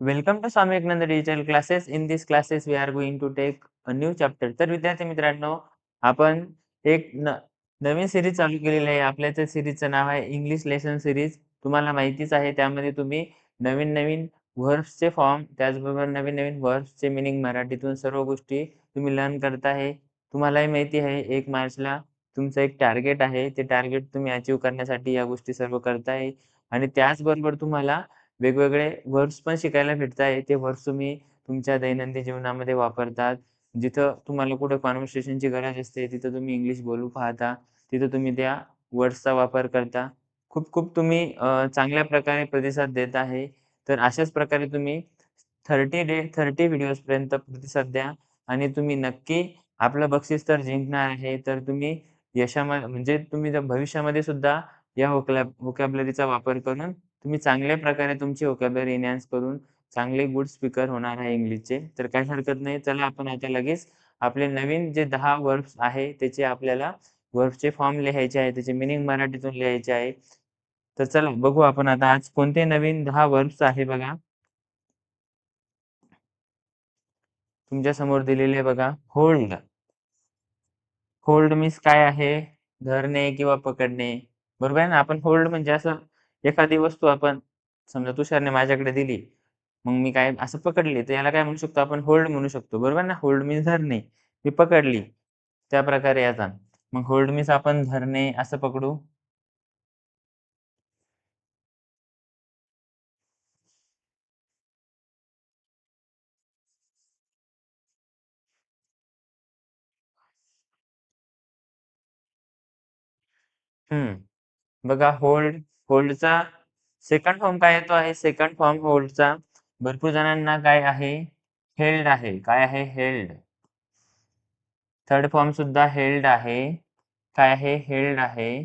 Welcome to Swami Ekanand digital classes. In this classes we are going to take a new chapter तर विद्यार्थी मित्रांनो, आपण एक नवीन series चालू केलेली आहे. आपल्या त्या सिरीजचं नाव आहे इंग्लिश लेसन सिरीज तुम्हाला माहितीच आहे त्यामध्ये तुम्ही नवीन-नवीन व्हर्ब्सचे फॉर्म, त्याचबरोबर नवीन-नवीन व्हर्ब्सचे मिनिंग मराठीतून सर्व गोष्टी तुम्ही लर्न करत आहे. तुम्हालाही माहिती आहे एक मार्चला तुमचं एक टार्गेट आहे. ते टार्गेट तुम्ही अचीव करण्यासाठी या गोष्टी सर्व करताय आणि त्याचबरोबर तुम्हाला वेगवेगळे वर्ड्स पण शिकायला भेटत आहे. ते वर्ड्स तुम्ही तुमच्या दैनंदिन जीवनामध्ये वापरतात. जिथं तुम्हाला कुठं कॉन्व्हर्सेशनची गरज असते, तिथं तुम्ही इंग्लिश बोलू पाहता. तिथं तुम्ही त्या वर्ड्सचा वापर करता. खूप-खूप तुम्ही चांगल्या प्रकारे प्रतिसाद देत आहे. तर अशाच प्रकारे तुम्ही 30 डे 30 व्हिडिओजपर्यंत प्रतिसाद द्या आणि तुम्ही नक्की आपलं बक्षीस तर जिंकणार आहे. तर तुम्ही यशामध्ये म्हणजे तुम्ही जर भविष्यामध्ये सुद्धा या व्होकॅब व्होकॅब्युलरीचा वापर करून तुम्ही चांगल्या प्रकारे तुमची व्होकॅब्युलरी एन्हान्स करून चांगले गुड स्पीकर होणार आहे इंग्लिशचे. तर काही हरकत नाही. चला आपण आता लगेच आपले नवीन जे दहा वर्ब्स आहे, त्याचे आपल्याला वर्ब्सचे फॉर्म लिहायचे आहे. त्याचे मिनिंग मराठीतून लिहायचे आहे. तर चला बघू आपण आता आज कोणते नवीन दहा वर्ब्स आहे बघा. तुमच्यासमोर दिलेले आहे बघा. होल्ड. होल्ड मीन्स काय आहे? धरणे किंवा पकडणे. बरोबर आहे ना? आपण होल्ड म्हणजे असं एखादी वस्तू आपण समजा तुषारने माझ्याकडे दिली. मग मी काय असं पकडली, तर याला काय म्हणू शकतो आपण? होल्ड म्हणू शकतो. बरोबर ना? होल्ड मीन्स धरणे. मी पकडली. त्या प्रकारे याचा. मग होल्ड मीन्स आपण धरणे असं पकडू. हम्म बघा होल्ड, होल्डचा सेकंड फॉर्म काय येतो आहे? सेकंड फॉर्म होल्डचा भरपूर जणांना काय आहे? हेल्ड आहे. काय आहे? हेल्ड. थर्ड फॉर्म सुद्धा हेल्ड आहे. काय आहे? हेल्ड आहे.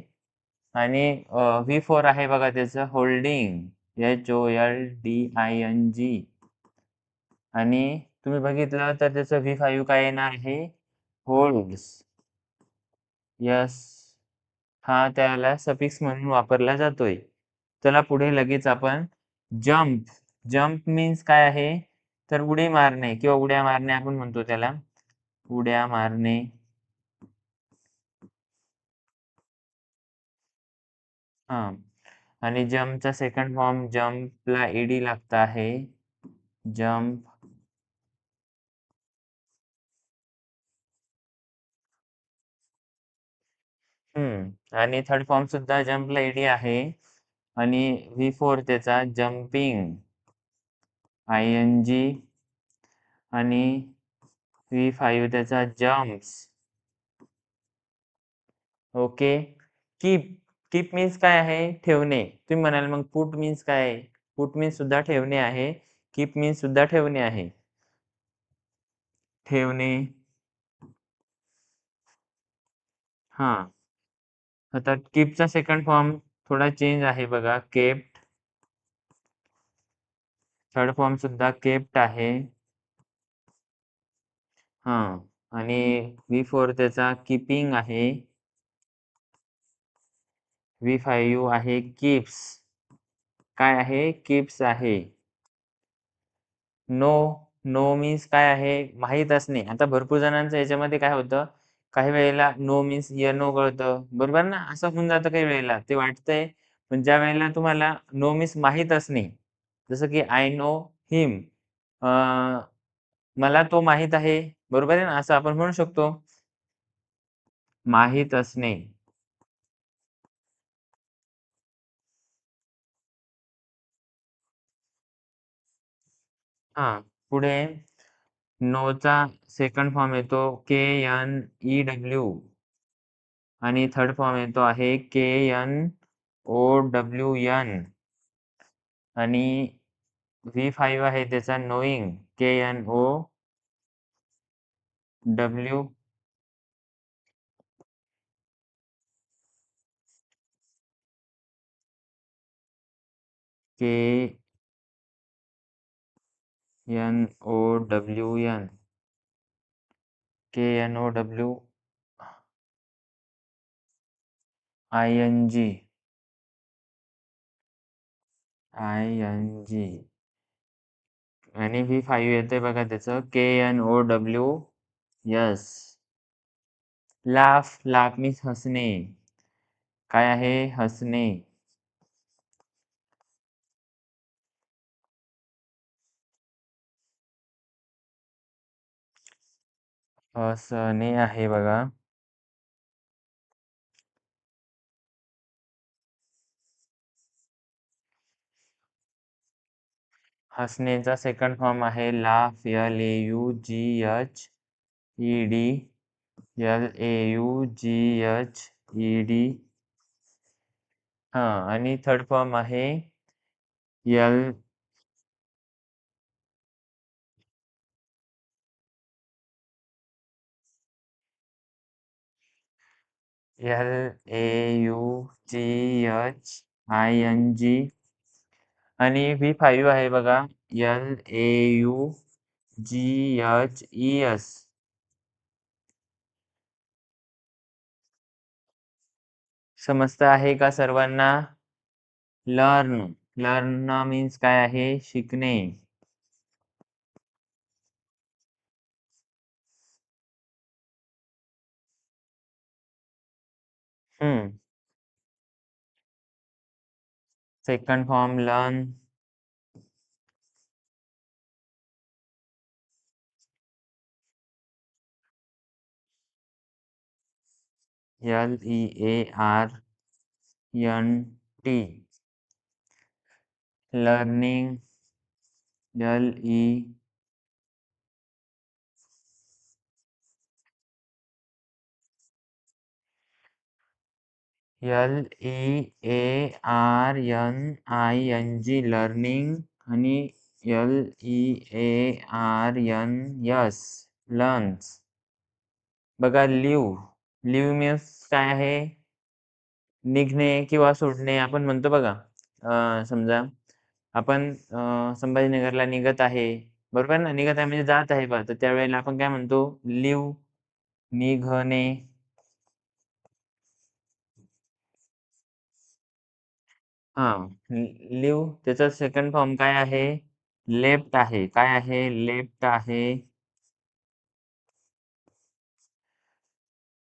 आणि व्ही फॉर आहे बघा त्याचं holding. H O L D I N G आणि तुम्ही बघितलं तर त्याचं व्ही फाईव्ह काय येणार आहे? होल्ड्स. यस हा त्याला सफिक्स म्हणून वापरला जातोय. चला पुढे लगेच आपण जंप. जंप मीन्स काय आहे? तर उडी मारणे किंवा उड्या मारणे आपण म्हणतो त्याला. उड्या मारणे. हा आणि जंपचा सेकंड फॉर्म जम्पला एडी लागत आहे. जंप. हम्म आणि थर्ड फॉर्म सुद्धा जंपला ईडी आहे. आणि व्ही फॉर त्याचा जंपिंग. I N G. आणि व्ही5 त्याचा jumps okay. Keep. Keep means काय आहे? ठेवणे. तुम्ही म्हणाल मग पुट मीन्स काय आहे? पुट मीन्स सुद्धा ठेवणे आहे. कीप मीन्स सुद्धा ठेवणे आहे. ठेवणे. हां. आता कीपचा सेकंड फॉर्म थोडा चेंज आहे बघा. केप्ट. थर्ड फॉर्म सुद्धा केप्ट आहे. हा आणि व्ही फॉर त्याचा कीपिंग आहे. व्ही5 आहे किप्स काय आहे? किप्स आहे. नो. नो मीन्स काय आहे? माहीत असणे. आता भरपूर जणांचं याच्यामध्ये काय होतं, काही वेळेला नो मीन्स य नो कळतं. बरोबर ना? असं होऊन जातं काही वेळेला. ते वाटतंय, पण ज्या वेळेला तुम्हाला नो मीन्स माहीत असणे. जसं की आय नो हिम. मला तो माहीत आहे. बरोबर आहे ना? असं आपण म्हणू शकतो. माहीत असणे. हा पुढे नोचा सेकंड फॉर्म येतो के-एन-ई-डब्ल्यू. आणि थर्ड फॉर्म येतो आहे के-एन-ओ-डब्ल्यू-एन. आणि व्ही5 आहे त्याचा नोइंग. के-एन-ओ डब्ल्यू के एन-ओ-डब्ल्यू-एन. के-एन-ओ-डब्ल्यू आय-एन-जी. आय-एन-जी. आणि व्ही फाईव्ह येते बघा त्याचं K N O W S laugh laugh means हसणे काय आहे हसणे हसणे आहे बघा. हसण्याचा सेकंड फॉर्म आहे laugh L A U G, H, E, D, L, A U G, H, E, D. हा थर्ड फॉर्म आहे L L A U G H I N G आणि व्ही फाईव्ह आहे बघा. L A U G H E S समजत आहे का सर्वांना? Learn learn means काय आहे? शिकणे. Hmm. Second form, learn. L E A R N T. Learning. L E L E A R N I N G learning आणि L E A R N S learns बघा leave leave means काय आहे? निघणे किंवा सोडणे आपण म्हणतो बघा. समजा आपण संभाजीनगरला निघत आहे. बरोबर ना? निघत आहे म्हणजे जात आहे बा. तर त्यावेळेला आपण काय म्हणतो? लिव्ह निघणे. हा लिव्ह त्याचा सेकंड फॉर्म काय आहे? लेफ्ट आहे. काय आहे? लेफ्ट आहे.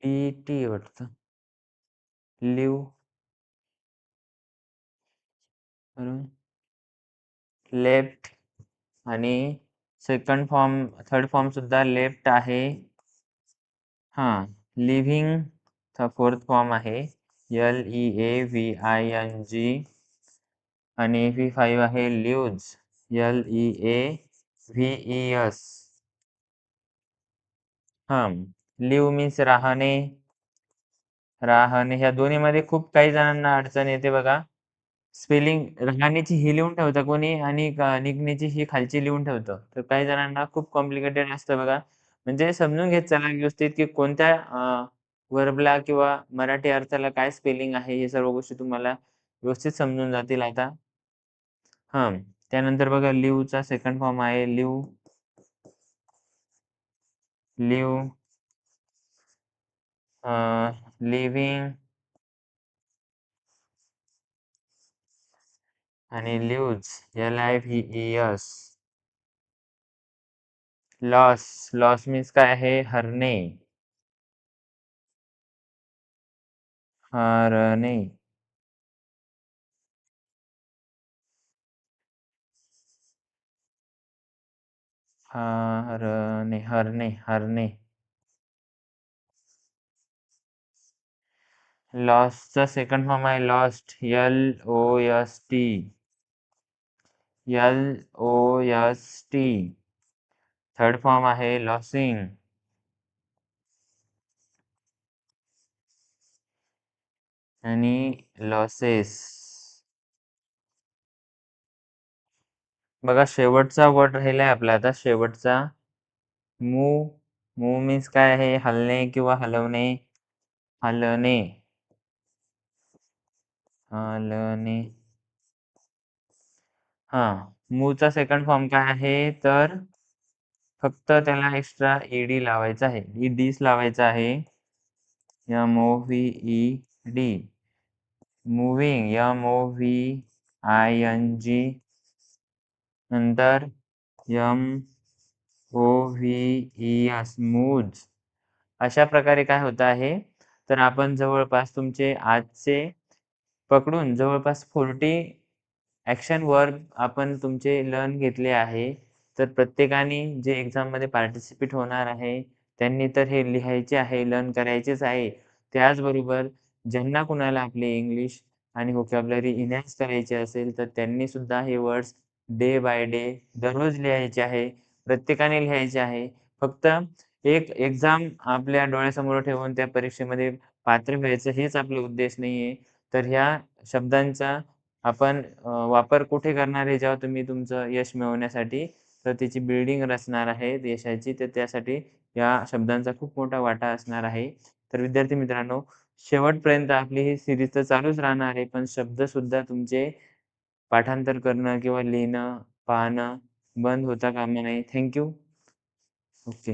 टी टी वाटतं लिव्ह लेफ्ट आणि सेकंड फॉर्म थर्ड फॉर्म सुद्धा लेफ्ट आहे. हा लिव्हिंग फोर्थ फॉर्म आहे. L E A V I N G आणि व्ही फाईव्ह आहे leaves L E A V E S. हा लिव्ह मीन्स राहणे. राहणे ह्या दोन्हीमध्ये खूप काही जणांना अडचण येते बघा. स्पेलिंग राहण्याची ही लिहून ठेवतं कोणी आणि निघण्याची ही खालची लिहून ठेवतं. तर काही जणांना खूप कॉम्प्लिकेटेड असतं बघा. म्हणजे समजून घेत चला व्यवस्थित की कोणत्या वर्बला किंवा मराठी अर्थाला काय स्पेलिंग आहे हे सर्व गोष्टी तुम्हाला व्यवस्थित समजून जातील आता. हा त्यानंतर बघा लिव्हचा सेकंड फॉर्म आहे लिव्ह लिव्ह लिव्हिंग आणि leaves L I V S lose lose means काय आहे? हरणे. हरणे. हरणे हरणे हरणे लॉसचा सेकंड फॉर्म आहे lost L O S T L O S T third form आहे लॉसिंग आणि लॉसेस बघा शेवटचा वर्ड राहिलाय आपला. आता शेवटचा. मूव मूव मीन्स काय आहे? हलणे किंवा हलवणे? हलणे. हलणे. हा. मूचा सेकंड फॉर्म काय आहे? तर फक्त त्याला एक्स्ट्रा ईडी लावायचा आहे. ई डीच लावायचा आहे. M O V E D moving M O V I N G नंतर M O V E S moves अशा प्रकारे काय होत आहे? तर आपण जवळपास तुमचे आजचे पकडून जवळपास फोर्टी ॲक्शन वर्ब आपण तुमचे लर्न घेतले आहे. तर प्रत्येकाने जे एक्झाममध्ये पार्टिसिपेट होणार आहे त्यांनी तर हे लिहायचे आहे लर्न करायचेच आहे. त्याचबरोबर ज्यांना कुणाला आपले इंग्लिश आणि व्होकॅब्युलरी इनहॅन्स करायचे असेल तर त्यांनी सुद्धा हे वर्ड्स डे बाय डे दररोज लिहायचे आहे प्रत्येकाने लिहायचे आहे. फक्त एक एक्झाम आपल्या डोळ्यासमोर ठेवून त्या परीक्षेमध्ये पात्र व्हायचं हेच आपलं उद्देश नाहीये. तर ह्या शब्दांचा आपण वापर कुठे करणार आहे जेव्हा तुम्ही तुमचं यश मिळवण्यासाठी तर त्याची बिल्डिंग रचणार आहे यशाची तर त्यासाठी या शब्दांचा खूप मोठा वाटा असणार आहे. तर विद्यार्थी मित्रांनो शेवटपर्यंत आपली ही सिरीज तर चालूच राहणार आहे पण शब्द सुद्धा तुमचे पाठांतर करणं किंवा लिहिणं पाहणं बंद होता कामा नाही थँक्यू ओके